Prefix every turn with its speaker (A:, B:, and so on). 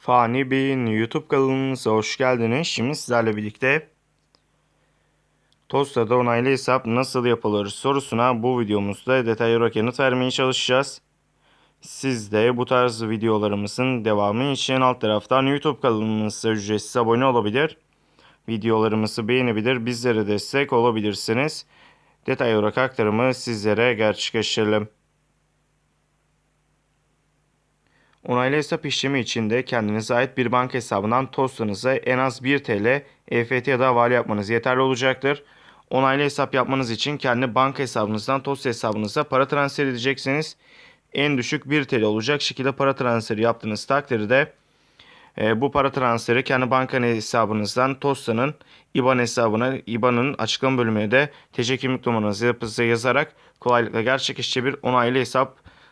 A: Fani Bey'in YouTube kanalımıza hoş geldiniz. Şimdi sizlerle birlikte Tosta'da onaylı hesap nasıl yapılır sorusuna bu videomuzda detaylı olarak yanıt vermeye çalışacağız. Siz de bu tarz videolarımızın devamı için alt taraftan YouTube kanalımıza ücretsiz abone olabilir. Videolarımızı beğenebilir, bizlere destek olabilirsiniz. Detaylı olarak aktarımı sizlere gerçekleştirelim. Onaylı hesap işlemi için de kendinize ait bir banka hesabından TOS'larınıza en az 1 TL EFT ya da havale yapmanız yeterli olacaktır. Onaylı hesap yapmanız için kendi banka hesabınızdan TOS hesabınıza para transfer edeceksiniz. En düşük 1 TL olacak şekilde para transferi yaptığınız takdirde e, bu para transferi kendi banka hesabınızdan TOS'tanın IBAN hesabına, IBAN'ın açıklama bölümüne de TC kimlik numaranızı yazarak kolaylıkla gerçekleşecek bir onaylı hesap